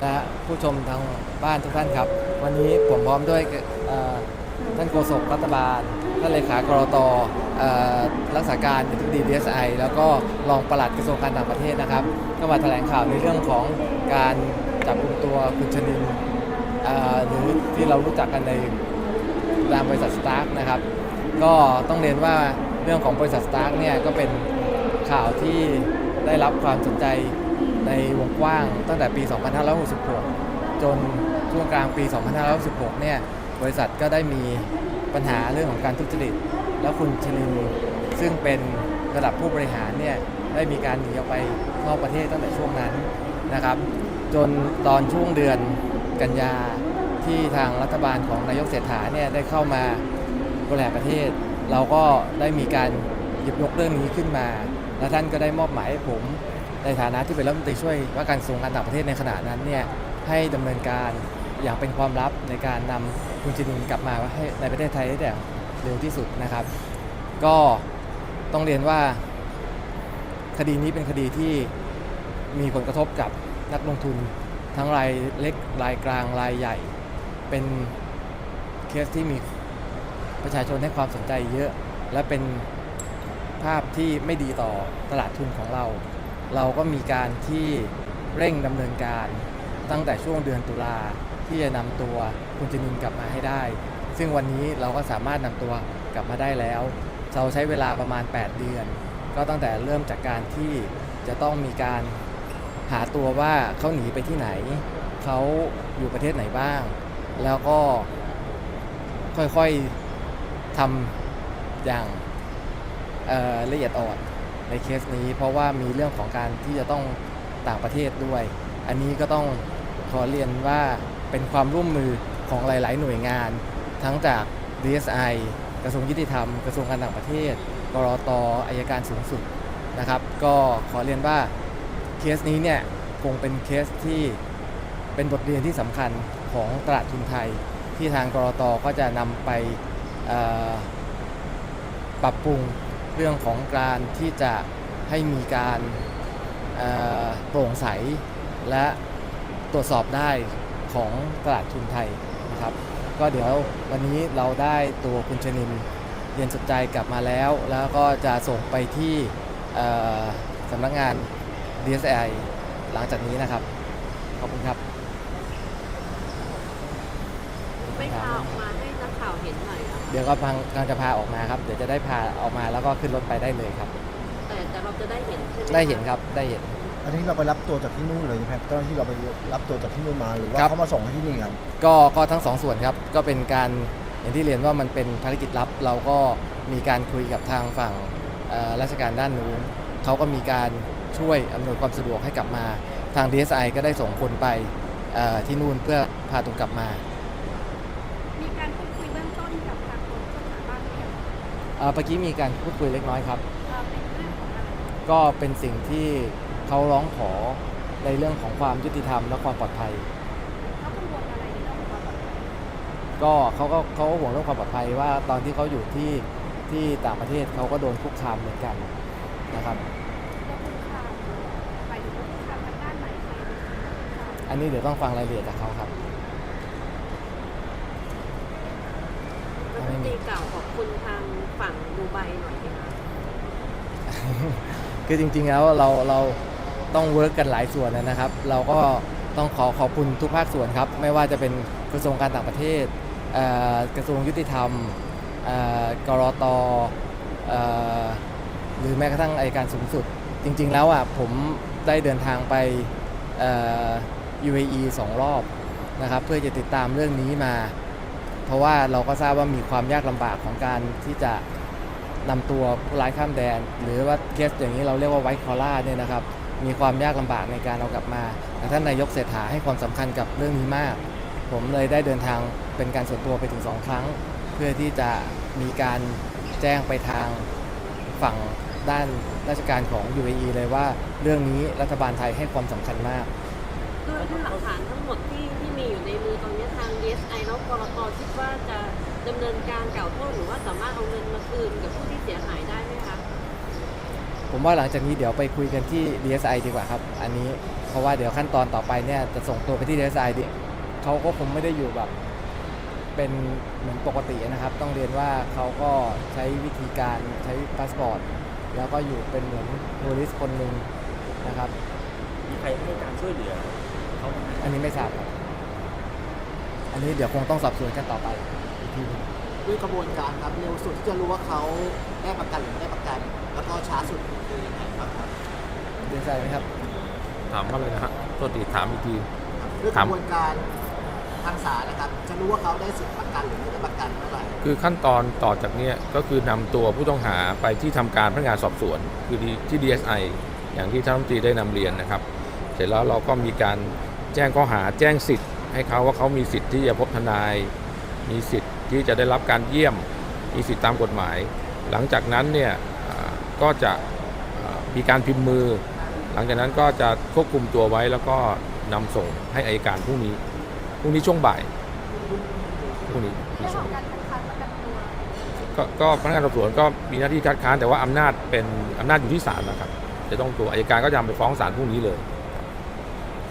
และผู้ชมทางบ้านทุกท่านครับ วันนี้ผมพร้อมด้วยท่านโฆษกรัฐบาล ท่านเลขากรตเอ่อรักษาการอธิบดีดีเอสไอแล้วก็รองปลัดกระทรวงการต่างประเทศนะครับ ก็มาแถลงข่าวในเรื่องของการจับกลุ่มตัวคุณชนินหรือที่เรารู้จักกันในนามบริษัทสตาร์กนะครับ ก็ต้องเรียนว่าเรื่องของบริษัทสตาร์กเนี่ยก็เป็นข่าวที่ได้รับความสนใจ ในวงกว้างตั้งแต่ปี 2566 จนช่วงกลางปี 2566 เนี่ย บริษัทก็ได้มีปัญหาเรื่องของการทุจริต แล้วคุณชลินซึ่งเป็นระดับผู้บริหารเนี่ย ได้มีการหนีออกไปนอกประเทศตั้งแต่ช่วงนั้นนะครับ จนตอนช่วงเดือนกันยาที่ทางรัฐบาลของนายกเศรษฐาเนี่ยได้เข้ามาบริหารประเทศ เราก็ได้มีการหยิบยกเรื่องนี้ขึ้นมา และท่านก็ได้มอบหมายให้ผม ในฐานะที่เป็นรัฐมนตรีช่วยว่าการกระทรวงการต่างประเทศในขณะนั้นเนี่ยให้ดำเนินการอย่างเป็นความลับในการนำคุณจินินกลับมาให้ในประเทศไทยได้อย่เร็วที่สุดนะครับ ก็ต้องเรียนว่าคดีนี้เป็นคดีที่มีผลกระทบกับนักลงทุนทั้งรายเล็กรายกลางรายใหญ่ เป็นเคสที่มีประชาชนให้ความสนใจเยอะ และเป็นภาพที่ไม่ดีต่อตลาดทุนของเรา เราก็มีการที่เร่งดำเนินการตั้งแต่ช่วงเดือนตุลาที่จะนำตัวคุณจนินกลับมาให้ได้ ซึ่งวันนี้เราก็สามารถนำตัวกลับมาได้แล้ว เราใช้เวลาประมาณ 8 เดือน ก็ตั้งแต่เริ่มจากการที่จะต้องมีการหาตัวว่าเขาหนีไปที่ไหน เขาอยู่ประเทศไหนบ้าง แล้วก็ค่อยๆทำอย่างละเอียดอ่อน ในเคสนี้ เพราะว่ามีเรื่องของการที่จะต้องต่างประเทศด้วย อันนี้ก็ต้องขอเรียนว่าเป็นความร่วมมือของหลาย ๆ หน่วยงาน ทั้งจาก DSI กระทรวงยุติธรรม กระทรวงการต่างประเทศกรอตอายการสูงสุดนะครับ ก็ขอเรียนว่าเคสนี้เนี่ยคงเป็นเคสที่เป็นบทเรียนที่สำคัญของตลาดทุนไทย ที่ทางกรอตก็จะนำไปปรับปรุง เรื่องของการที่จะให้มีการโปร่งใส และตรวจสอบได้ของตลาดทุนไทยนะครับ ก็เดี๋ยววันนี้เราได้ตัวคุณชนินเรียนสุดใจกลับมาแล้ว แล้วก็จะส่งไปที่สำนักงาน DSI หลังจากนี้นะครับ ขอบคุณครับไม่าออกมา ข่าวเห็นหน่อยเหรอเดี๋ยวก็พังกำลังจะพาออกมาครับ เดี๋ยวจะได้พาออกมาแล้วก็ขึ้นรถไปได้เลยครับ แต่แต่เราจะได้เห็นใช่ไหมได้เห็นครับ ได้เห็น อันนี้เราไปรับตัวจากที่นู่นเลยใช่ไหมครับเจ้าหน้าที่เราไปรับตัวจากที่นู่นมาหรือว่าครับ เขามาส่งให้ที่นี่ครับ ก็ก็ทั้งสองส่วนครับ ก็เป็นการอย่างที่เรียนว่ามันเป็นภารกิจลับ เราก็มีการคุยกับทางฝั่งเอ่อราชการด้านนู้นเขาก็มีการช่วยอำนวยความสะดวกให้กลับมา ทาง DSI ก็ได้ส่งคนไปเอ่อที่นู่นเพื่อพาตัวกลับมา มีการพูดคุยเบื้องต้นกับทางคนสถานบ้านหรือยัง เอ่อเมื่อกี้มีการพูดคุยเล็กน้อยครับเอ่อเป็นเรื่องของอะไรก็เป็นสิ่งที่เขาร้องขอในเรื่องของความยุติธรรมและความปลอดภัยเขากังวลอะไรในเรื่องของความปลอดภัย ก็เขาก็เขาก็ห่วงเรื่องความปลอดภัยว่าตอนที่เขาอยู่ที่ที่ต่างประเทศเขาก็โดนคุกคามเหมือนกันนะครับก็คุกคามหมายถึงว่าคุกคามทางด้านไหนใครเป็นคนคุกคามอันนี้เดี๋ยวต้องฟังรายละเอียดจากเขาครับ รัฐมนตรีกล่าวขอบคุณทางฝั่งดูไบหน่อยนะคะคือจริงๆแล้วเราเราต้องเวิร์กกันหลายส่วนนะครับ เราก็ต้องขอขอบคุณทุกภาคส่วนครับ ไม่ว่าจะเป็นกระทรวงการต่างประเทศเอ่อกระทรวงยุติธรรมเอ่อกรตเอ่อหรือแม้กระทั่งอัยการสูงสุด จริง ๆ แล้วอะผมได้เดินทางไปเอ่อ UAE สองรอบนะครับ เพื่อจะติดตามเรื่องนี้มา เพราะว่าเราก็ทราบว่ามีความยากลำบากของการที่จะนำตัวผู้ร้ายข้ามแดน หรือว่าเคสอย่างนี้เราเรียกว่าไวท์คอล่าเนี่ยนะครับมีความยากลำบากในการเอากลับมาแต่ท่านนายกเศรษฐาให้ความสำคัญกับเรื่องนี้มาก ผมเลยได้เดินทางเป็นการส่วนตัวไปถึงสองครั้ง เพื่อที่จะมีการแจ้งไปทางฝั่งด้านราชการของ UAE เลยว่าเรื่องนี้รัฐบาลไทยให้ความสำคัญมาก ด้วยด้วยหลักฐานทั้งหมดที่ที่มีอยู่ในมือตอนนี้ทาง DSI แล้วกรตคิดว่าจะดำเนินการกล่าวโทษหรือว่าสามารถเอาเงินมาคืนกับผู้ที่เสียหายได้ไหมคะผมว่าหลังจากนี้เดี๋ยวไปคุยกันที่ DSI ดีกว่าครับ อันนี้เพราะว่าเดี๋ยวขั้นตอนต่อไปเนี่ยจะส่งตัวไปที่ DSI ดิเขาก็คงไม่ได้อยู่แบบเป็นเหมือนปกตินะครับ ต้องเรียนว่าเขาก็ใช้วิธีการใช้พาสปอร์ตแล้วก็อยู่เป็นเหมือนโทริสคนหนึ่งนะครับ มีใครให้การช่วยเหลือ เขาไหมอันนี้ไม่ทราบครับ อันนี้เดี๋ยวคงต้องสอบสวนกันต่อไปอีกทีหนึงด้วยกระบวนการครับเร็วสุดที่จะรู้ว่าเขาได้ประกันหรือไม่ได้ประกัน แล้วก็ช้าสุดคือยังไงบ้างครับ DSI ไหมครับ ถามว่าอะไรนะฮะโทษทีถามอีกที ด้วยคกรับระบวนการทางศาลนะครับ จะรู้ว่าเขาได้สิทธิประกันหรือไม่ได้ประกันเมื่อไหร่คือขั้นตอนต่อจากเนี้ยก็คือนำตัวผู้ต้องหาไปที่ทำการพนักงานสอบสวน คือที่ DSI อย่างที่ท่านรัฐมนตรีได้นำเรียนนะครับ เสร็จแล้วเราก็มีการ แจ้งข้อหาแจ้งสิทธิ์ให้เขาว่าเขามีสิทธิ์ที่จะพบทนาย มีสิทธิ์ที่จะได้รับการเยี่ยม มีสิทธิ์ตามกฎหมาย หลังจากนั้นเนี่ยก็จะมีการพิมพ์มือ หลังจากนั้นก็จะควบคุมตัวไว้แล้วก็นำส่งให้อายการพรุ่งนี้พรุ่งนี้ช่วงบ่ายพรุ่งนี้เรื่องของการคัดค้านประกันตัวก็ก็พนักงานสอบสวนก็มีหน้าที่คัดค้านแต่ว่าอำนาจเป็นอำนาจอยู่ที่ศาลนะครับ จะต้องตัวอายการก็จะไปฟ้องศาลพรุ่งนี้เลย